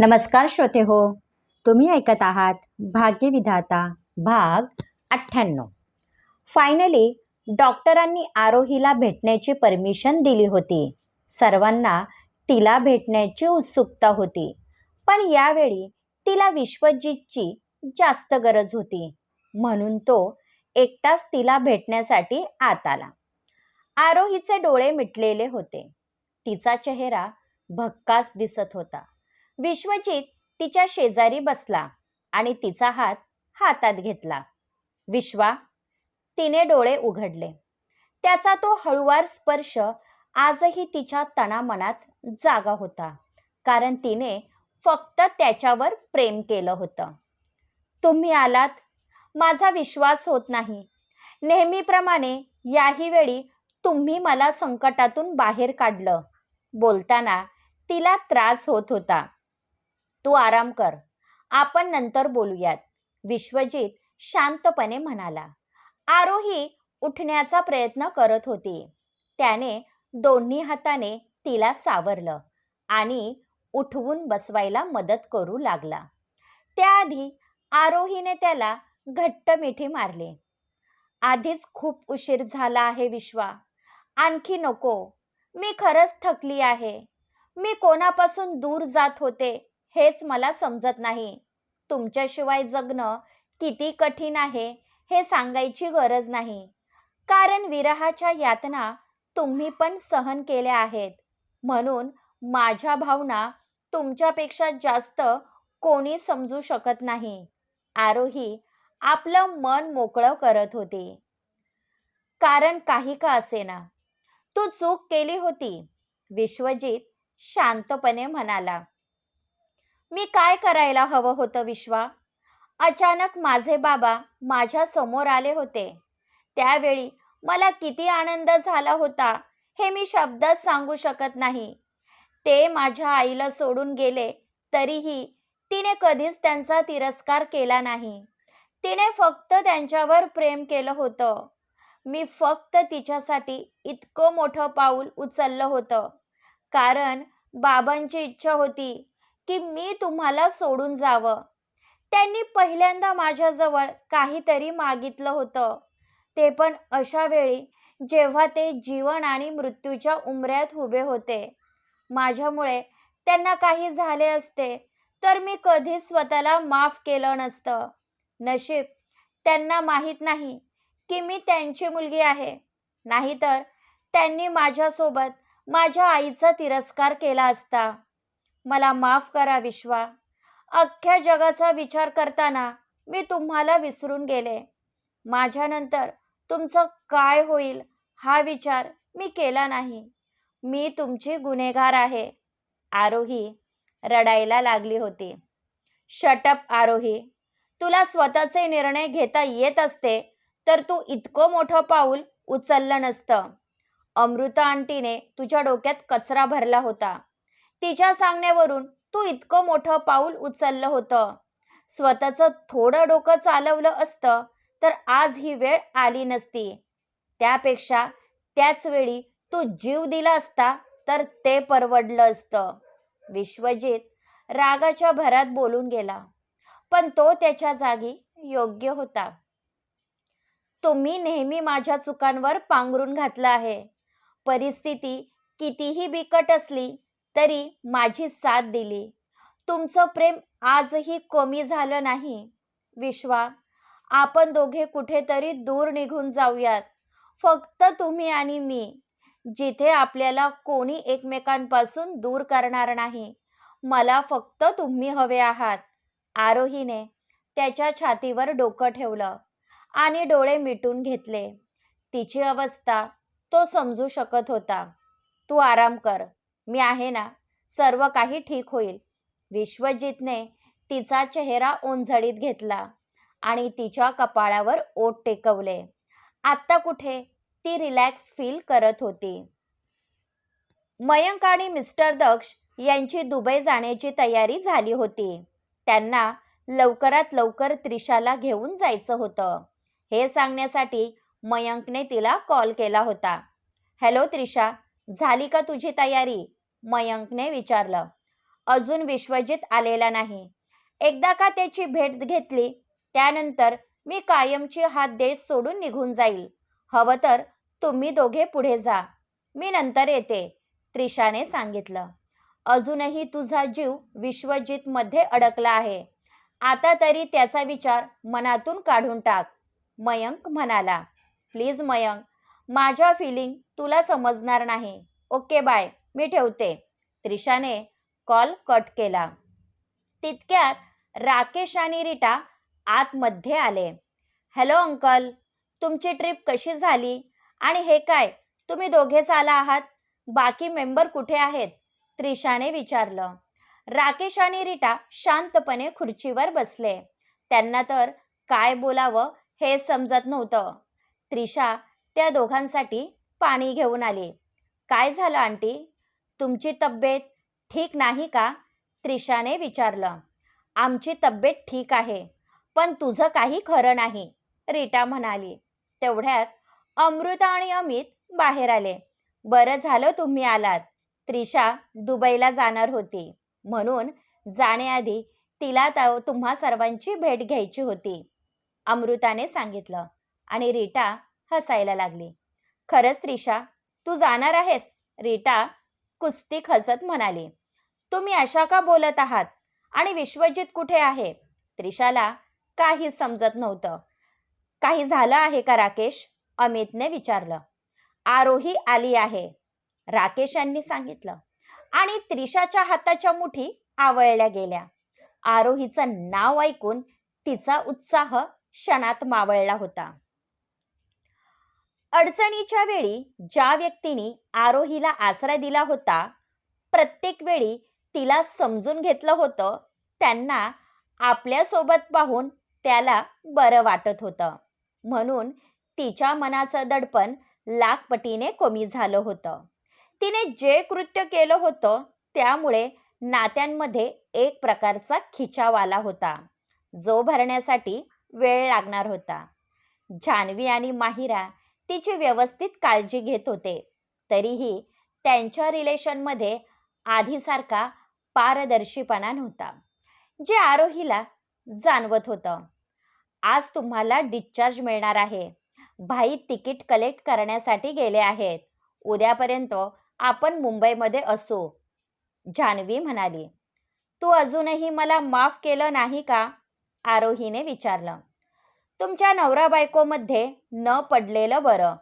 नमस्कार श्रोते हो तुम्ही ऐकत आहात भाग्यविधाता भाग अठ्ठ्याण्णव. फायनली डॉक्टरांनी आरोहीला भेटण्याची परमिशन दिली होती. सर्वांना तिला भेटण्याची उत्सुकता होती. पण यावेळी तिला विश्वजितची जास्त गरज होती. म्हणून तो एकटाच तिला भेटण्यासाठी आत आला. आरोहीचे डोळे मिटलेले होते. तिचा चेहरा भक्कास दिसत होता. विश्वजित तिच्या शेजारी बसला आणि तिचा हात हातात घेतला. विश्वा तिने डोळे उघडले. त्याचा तो हळुवार स्पर्श आजही तिच्या तणामनात जागा होता कारण तिने फक्त त्याच्यावर प्रेम केलं होतं. तुम्ही आलात? माझा विश्वास होत नाही. नेहमीप्रमाणे याही वेळी तुम्ही मला संकटातून बाहेर काढलं. बोलताना तिला त्रास होत होता. तू आराम कर. आपण नंतर बोलूयात. विश्वजित शांतपणे म्हणाला. आरोही उठण्याचा प्रयत्न करत होती. त्याने दोन्ही हाताने तिला सावरलं आणि उठवून बसवायला मदत करू लागला. त्याआधी आरोहीने त्याला घट्ट मिठी मारली. आधीच खूप उशीर झाला आहे विश्वा. आणखी नको. मी खरंच थकली आहे. मी कोणापासून दूर जात होते? हेच मला समजत नाही. तुमच्याशिवाय जगणं किती कठीण आहे हे सांगायची गरज नाही. कारण विरहाच्या यातना तुम्ही पण सहन केल्या आहेत. म्हणून माझ्या भावना तुमच्यापेक्षा जास्त कोणी समजू शकत नाही. आरोही आपलं मन मोकळं करत होती. कारण काही का असेना. तू चूक केली होती. विश्वजित शांतपणे म्हणाला. मी काय करायला हवं होतं विश्वा? अचानक माझे बाबा माझ्यासमोर आले होते. त्यावेळी मला किती आनंद झाला होता हे मी शब्दात सांगू शकत नाही. ते माझ्या आईला सोडून गेले तरीही तिने कधीच त्यांचा तिरस्कार केला नाही. तिने फक्त त्यांच्यावर प्रेम केलं होतं. मी फक्त तिच्यासाठी इतकं मोठं पाऊल उचललं होतं. कारण बाबांची इच्छा होती की मी तुम्हाला सोडून जावं. त्यांनी पहिल्यांदा माझ्याजवळ काहीतरी मागितलं होतं. ते पण अशा वेळी जेव्हा ते जीवन आणि मृत्यूच्या उमऱ्यात उभे होते. माझ्यामुळे त्यांना काही झाले असते तर मी कधीच स्वतःला माफ केलं नसतं. नशीब त्यांना माहीत नाही की मी त्यांची मुलगी आहे. नाहीतर त्यांनी माझ्यासोबत माझ्या आईचा तिरस्कार केला असता. मला माफ करा विश्वा. अख्ख्या जगाचा विचार करताना मी तुम्हाला विसरून गेले. माझ्यानंतर तुमचं काय होईल हा विचार मी केला नाही. मी तुमची गुन्हेगार आहे. आरोही रडायला लागली होती. Shut up Aarohi. तुला स्वतःचे निर्णय घेता येत असते तर तू इतकं मोठं पाऊल उचललं नसतं. अमृता आंटीने तुझ्या डोक्यात कचरा भरला होता. तिच्या सांगण्यावरून तू इतकं मोठं पाऊल उचललं होतं. स्वतःचं थोडं डोकं चालवलं असतं तर आज ही वेळ आली नसती. त्यापेक्षा त्याच वेळी तू जीव दिला असता तर ते परवडलं असतं. विश्वजित रागाच्या भरात बोलून गेला. पण तो त्याच्या जागी योग्य होता. तुम्ही नेहमी माझ्या चुकांवर पांघरून घातलं आहे. परिस्थिती कितीही बिकट असली तरी माझी साथ दिली. तुमचं प्रेम आजही कमी झालं नाही. विश्वा आपण दोघे कुठेतरी दूर निघून जाऊयात. फक्त तुम्ही आणि मी जिथे आपल्याला कोणी एकमेकांपासून दूर करणार नाही. मला फक्त तुम्ही हवे आहात. आरोहीने त्याच्या छातीवर डोकं ठेवलं आणि डोळे मिटून घेतले. तिची अवस्था तो समजू शकत होता. तू आराम कर. मी आहे ना सर्व काही ठीक होईल. विश्वजितने तिचा चेहरा ओंझळीत घेतला आणि तिच्या कपाळावर ओट टेकवले. आत्ता कुठे? ती रिलॅक्स फील करत होती. मयंक आणि मिस्टर दक्ष यांची दुबई जाण्याची तयारी झाली होती. त्यांना लवकरात लवकर त्रिशाला घेऊन जायचं होतं. हे सांगण्यासाठी मयंकने तिला कॉल केला होता. हॅलो त्रिशा झाली का तुझी तयारी? मयंकने विचारलं. अजून विश्वजित आलेला नाही. एकदा का त्याची भेट घेतली? त्यानंतर मी कायमची हात देश सोडून निघून जाईल. हवं तर तुम्ही दोघे पुढे जा. मी नंतर येते त्रिशाने सांगितलं. अजूनही तुझा जीव विश्वजितमध्ये अडकला आहे. आता तरी त्याचा विचार मनातून काढून टाक मयंक म्हणाला. प्लीज मयंक माझ्या फिलिंग तुला समजणार नाही. Okay bye. मी ठेवते. त्रिशाने कॉल कट केला. तितक्यात राकेश आणि रिटा आतमध्ये आले. Hello uncle. तुमची ट्रिप कशी झाली? आणि हे काय? तुम्ही दोघेच आला आहात? बाकी मेंबर कुठे आहेत? त्रिशाने विचारलं. राकेश आणि रिटा शांतपणे खुर्चीवर बसले. त्यांना तर काय बोलावं हे समजत नव्हतं. त्रिशा त्या दोघांसाठी पाणी घेऊन आली. काय झालं आंटी? तुमची तब्येत ठीक नाही का? त्रिशाने विचारलं. आमची तब्येत ठीक आहे पण तुझं काही खरं नाही रीटा म्हणाली. तेवढ्यात अमृता आणि अमित बाहेर आले. बरं झालं तुम्ही आलात. त्रिशा दुबईला जाणार होती. म्हणून जाण्याआधी तिला त तुम्हा सर्वांची भेट घ्यायची होती. अमृताने सांगितलं आणि रीटा हसायला लागली. खरंच त्रिशा तू जाणार आहेस? रीटा कुस्ती हसत म्हणाली. तुम्ही अशा का बोलत आहात? आणि विश्वजित कुठे आहे? त्रिशाला काहीच समजत नव्हतं. काही झालं आहे का राकेश? अमितने विचारलं. आरोही आली आहे. राकेश यांनी सांगितलं. आणि त्रिशाच्या हाताच्या मुठी आवळल्या गेल्या. आरोहीचं नाव ऐकून तिचा उत्साह क्षणात मावळला होता. अडचणीच्या वेळी ज्या व्यक्तीने आरोहीला आसरा दिला होता प्रत्येक वेळी तिला समजून घेतलं होतं त्यांना आपल्यासोबत पाहून त्याला बरं वाटत होतं. म्हणून तिच्या मनाचं दडपण लाखपटीने कमी झालं होतं. तिने जे कृत्य केलं होतं त्यामुळे नात्यांमध्ये एक प्रकारचा खिचाव आला होता. जो भरण्यासाठी वेळ लागणार होता. जान्हवी आणि माहिरा तिची व्यवस्थित काळजी घेत होते. तरीही त्यांच्या रिलेशनमध्ये आधीसारखा पारदर्शीपणा नव्हता. जे आरोहीला जाणवत होतं. आज तुम्हाला डिस्चार्ज मिळणार आहे. भाई तिकीट कलेक्ट करण्यासाठी गेले आहेत. उद्यापर्यंत आपण मुंबईमध्ये असू. जान्हवी म्हणाली. तू अजूनही मला माफ केलं नाही का? आरोहीने विचारलं. तुमच्या नवरा बायकोमध्ये न पडलेलं बरं.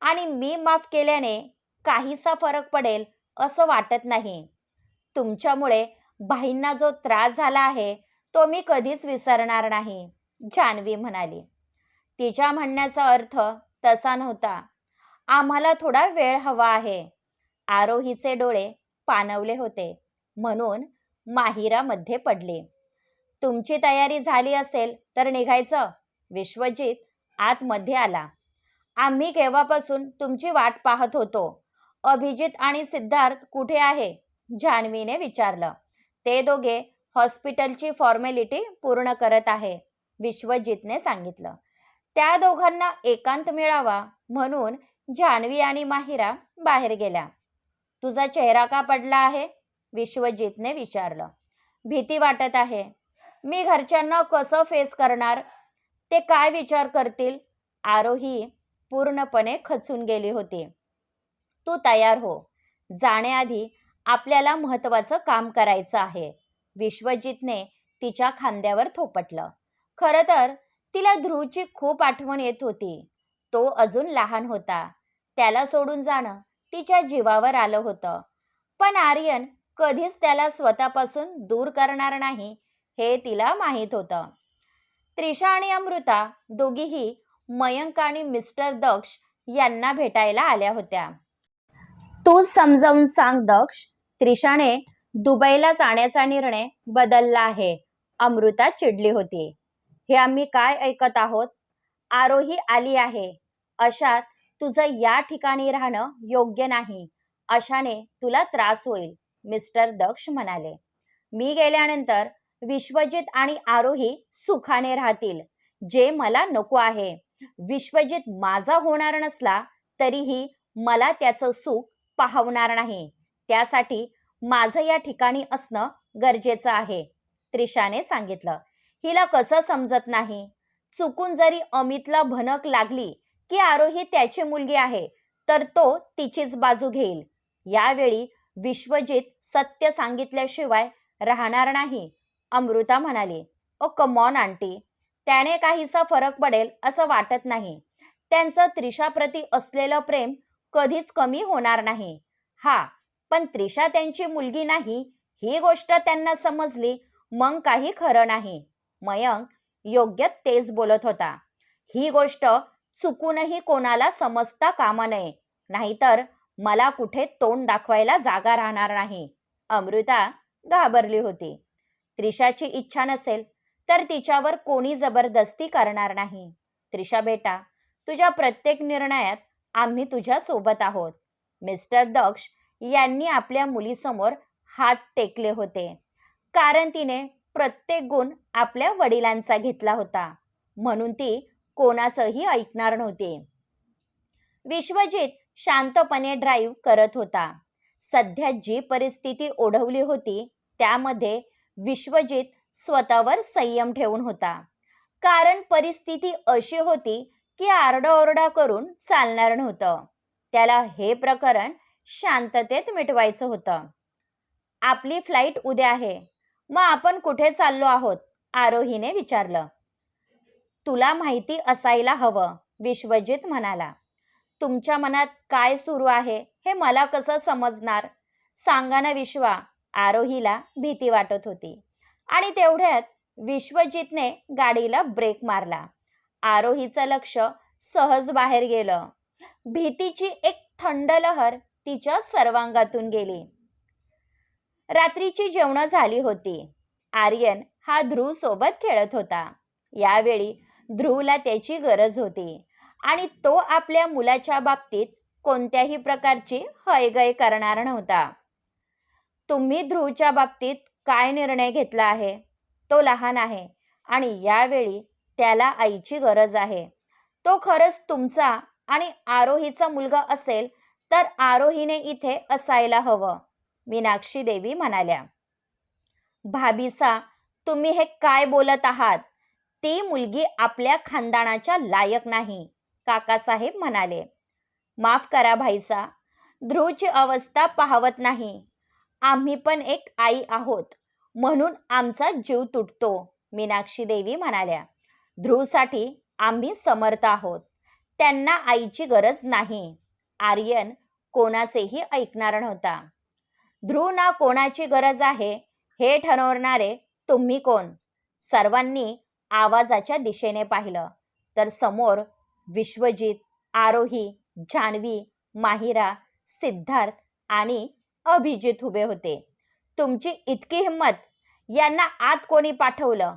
आणि मी माफ केल्याने काहीसा फरक पडेल असं वाटत नाही. तुमच्यामुळे भाईंना जो त्रास झाला आहे तो मी कधीच विसरणार नाही जान्हवी म्हणाली. तिच्या म्हणण्याचा अर्थ तसा नव्हता. आम्हाला थोडा वेळ हवा आहे. आरोहीचे डोळे पाणवले होते. म्हणून माहिरामध्ये पडले. तुमची तयारी झाली असेल तर निघायचं. विश्वजित आतमध्ये आला. आम्ही केव्हापासून तुमची वाट पाहत होतो? अभिजित आणि सिद्धार्थ कुठे आहे? जान्हवीने विचारलं. ते दोघे हॉस्पिटलची फॉर्मॅलिटी पूर्ण करत आहे विश्वजितने सांगितलं. त्या दोघांना एकांत मिळावा म्हणून जान्हवी आणि माहिरा बाहेर गेल्या. तुझा चेहरा का पडला आहे? विश्वजितने विचारलं. भीती वाटत आहे. मी घरच्यांना कसं फेस करणार? ते काय विचार करतील? आरोही पूर्णपणे खचून गेली होती. तू तयार हो. जाण्याआधी आपल्याला महत्त्वाचं काम करायचं आहे. विश्वजितने तिच्या खांद्यावर थोपटलं. खरं तर तिला ध्रुवची खूप आठवण येत होती. तो अजून लहान होता. त्याला सोडून जाणं तिच्या जीवावर आलं होतं. पण आर्यन कधीच त्याला स्वतःपासून दूर करणार नाही हे तिला माहीत होतं. त्रिशा आणि अमृता दोघीही मयंक आणि मिस्टर दक्ष यांना भेटायला आल्या होत्या. तू समजावून सांग दक्ष त्रिशाने दुबईला जाण्याचा निर्णय बदलला आहे अमृता चिडली होती. हे आम्ही काय ऐकत आहोत? आरोही आली आहे. अशात तुझं या ठिकाणी राहणं योग्य नाही. अशाने तुला त्रास होईल मिस्टर दक्ष म्हणाले. मी गेल्यानंतर विश्वजित आणि आरोही सुखाने राहतील. जे मला नको आहे. विश्वजित माझा होणार नसला तरीही मला त्याचं सुख पाहवणार नाही. त्यासाठी माझं या ठिकाणी असणं गरजेचं आहे. त्रिशाने सांगितलं. हिला कसं समजत नाही? चुकून जरी अमितला भनक लागली की आरोही त्याची मुलगी आहे तर तो तिचीच बाजू घेईल. यावेळी विश्वजित सत्य सांगितल्याशिवाय राहणार नाही. अमृता म्हणाली ओ कमॉन आंटी. त्याने काहीसा फरक पडेल असं वाटत नाही. त्यांचं त्रिशाप्रती असलेलं प्रेम कधीच कमी होणार नाही. हा पण त्रिशा त्यांची मुलगी नाही ही गोष्ट त्यांना समजली मग काही खरं नाही. मयंक योग्य तेच बोलत होता. ही गोष्ट चुकूनही कोणाला समजता कामा नये. नाहीतर मला कुठे तोंड दाखवायला जागा राहणार नाही. अमृता घाबरली होती. त्रिशाची इच्छा नसेल तर तिच्यावर कोणी जबरदस्ती करणार नाही. त्रिशा बेटा तुझ्या प्रत्येक निर्णयात आम्ही तुझ्या सोबत आहोत. मिस्टर दक्ष यांनी आपल्या मुलीसमोर हात टेकले होते कारण तिने प्रत्येक गुण आपल्या वडिलांचा घेतला होता म्हणून ती कोणाचंही ऐकणार नव्हती. विश्वजित शांतपणे ड्राईव्ह करत होता. सध्या जी परिस्थिती ओढवली होती त्यामध्ये विश्वजित स्वतःवर संयम ठेवून होता. कारण परिस्थिती अशी होती की आरडाओरडा करून चालणार नव्हतं. त्याला हे प्रकरण शांततेत मिटवायचं होतं. आपली फ्लाईट उद्या आहे. मग आपण कुठे चाललो आहोत? आरोहीने विचारलं. तुला माहिती असायला हवं विश्वजित म्हणाला. तुमच्या मनात काय सुरू आहे हे मला कसं समजणार? सांगा ना विश्वा आरोहीला भीती वाटत होती. आणि तेवढ्यात विश्वजितने गाडीला ब्रेक मारला. आरोहीचं लक्ष सहज बाहेर गेलं. भीतीची एक थंड लहर तिच्या सर्वांगातून गेली. रात्रीची जेवणं झाली होती. आर्यन हा ध्रुव सोबत खेळत होता. यावेळी ध्रुवला त्याची गरज होती. आणि तो आपल्या मुलाच्या बाबतीत कोणत्याही प्रकारची हयगय करणार नव्हता. तुम्ही ध्रुवच्या बाबतीत काय निर्णय घेतला आहे? तो लहान आहे आणि यावेळी त्याला आईची गरज आहे. तो खरंच तुमचा आणि आरोहीचा मुलगा असेल तर आरोहीने इथे असायला हवं मीनाक्षी देवी म्हणाल्या. भाभीसा तुम्ही हे काय बोलत आहात? ती मुलगी आपल्या खानदानाच्या लायक नाही काकासाहेब म्हणाले. माफ करा भाईसा ध्रुवची अवस्था पाहवत नाही. आम्ही पण एक आई आहोत. म्हणून आमचा जीव तुटतो मीनाक्षी देवी म्हणाल्या. ध्रुवसाठी आम्ही समर्थ आहोत. त्यांना आईची गरज नाही. आर्यन कोणाचेही ऐकणार नव्हता. ध्रुव ना कोणाची गरज आहे हे ठरवणारे तुम्ही कोण? सर्वांनी आवाजाच्या दिशेने पाहिलं. तर समोर विश्वजित आरोही जान्हवी माहिरा सिद्धार्थ आणि अभिजित उभे होते. तुमची इतकी हिंमत यांना आत कोणी पाठवलं?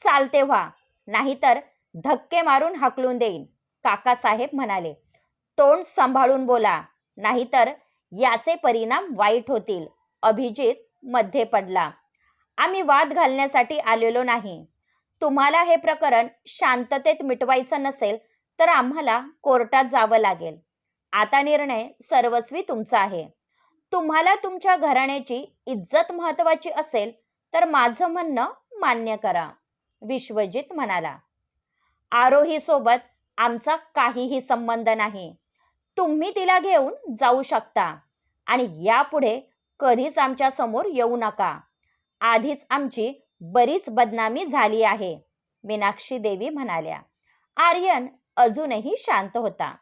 चालते व्हा नाहीतर धक्के मारून हकलून देईन काकासाहेब म्हणाले. तोंड सांभाळून बोला नाहीतर याचे परिणाम वाईट होतील अभिजित मध्ये पडला. आम्ही वाद घालण्यासाठी आलेलो नाही. तुम्हाला हे प्रकरण शांततेत मिटवायचं नसेल तर आम्हाला कोर्टात जावं लागेल. आता निर्णय सर्वस्वी तुमचा आहे. तुम्हाला तुमच्या घराण्याची इज्जत महत्वाची असेल तर माझं म्हणणं मान्य करा विश्वजित म्हणाला. आरोही सोबत आमचा काहीही संबंध नाही. तुम्ही तिला घेऊन जाऊ शकता आणि यापुढे कधीच आमच्यासमोर येऊ नका. आधीच आमची बरीच बदनामी झाली आहे मीनाक्षी देवी म्हणाल्या. आर्यन अजूनही शांत होता.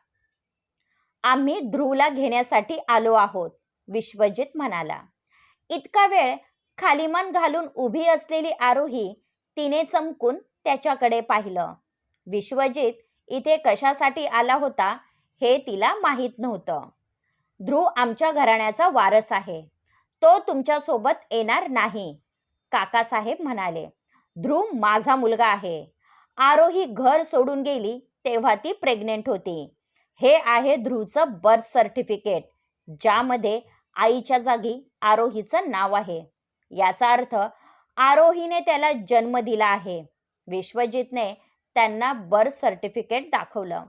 आम्ही ध्रुवला घेण्यासाठी आलो आहोत. विश्वजित म्हणाला. इतका वेळ खालीमान घालून उभी असलेली आरोही तिने चमकून त्याच्याकडे पाहिलं. विश्वजित इथे कशासाठी आला होता हे तिला माहीत नव्हतं. ध्रुव आमच्या घराण्याचा वारस आहे. तो तुमच्यासोबत येणार नाही काकासाहेब म्हणाले. ध्रुव माझा मुलगा आहे. आरोही घर सोडून गेली तेव्हा ती प्रेग्नेंट होती. हे आहे ध्रुवचं बर्थ सर्टिफिकेट ज्यामध्ये आईच्या जागी आरोहीचं नाव आहे. याचा अर्थ आरोहीने त्याला जन्म दिला आहे. विश्वजितने त्यांना बर्थ सर्टिफिकेट दाखवलं.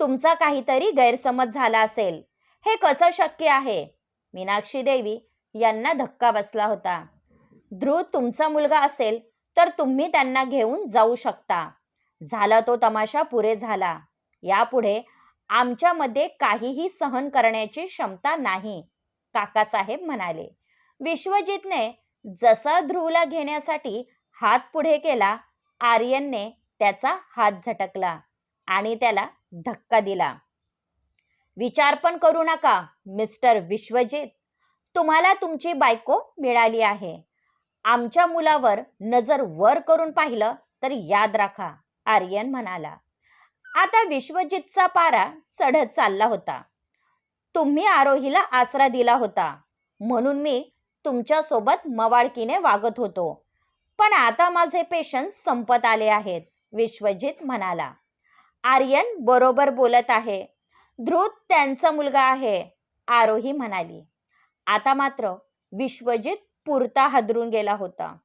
तुमचा काहीतरी गैरसमज झाला असेल. हे कसं शक्य आहे? मीनाक्षी देवी यांना धक्का बसला होता. ध्रुव तुमचा मुलगा असेल तर तुम्ही त्यांना घेऊन जाऊ शकता. झाला तो तमाशा पुरे झाला. यापुढे आमच्यामध्ये काहीही सहन करण्याची क्षमता नाही. काकासाहेब म्हणाले. विश्वजितने जसा ध्रुवला घेण्यासाठी हात पुढे केला आर्यनने त्याचा हात झटकला आणि त्याला धक्का दिला. विचार पण करू नका मिस्टर विश्वजित. तुम्हाला तुमची बायको मिळाली आहे. आमच्या मुलावर नजर वर करून पाहिलं तर याद राखा आर्यन म्हणाला. आता विश्वजितचा पारा चढत चालला होता. तुम्ही आरोहीला आसरा दिला होता. म्हणून मी तुमच्यासोबत मवाळकीने वागत होतो. पण आता माझे पेशन्स संपत आले आहेत विश्वजित म्हणाला. आर्यन बरोबर बोलत आहे. ध्रुत त्यांचा मुलगा आहे आरोही म्हणाली. आता मात्र विश्वजित पुरता हादरून गेला होता.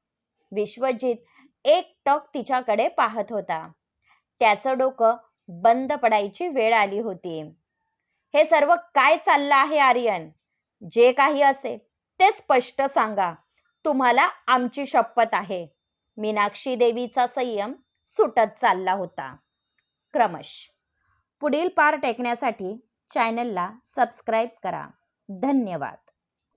विश्वजित एक टक तिच्याकडे पाहत होता. त्याचं डोकं बंद पडायची वेळ आली होती. हे सर्व काय चाललं आहे आर्यन? जे काही असेल ते स्पष्ट सांगा. तुम्हाला आमची शपथ आहे. मीनाक्षी देवीचा संयम सुटत चालला होता. क्रमश. पुढील पार टेकण्यासाठी चॅनलला सबस्क्राईब करा. धन्यवाद.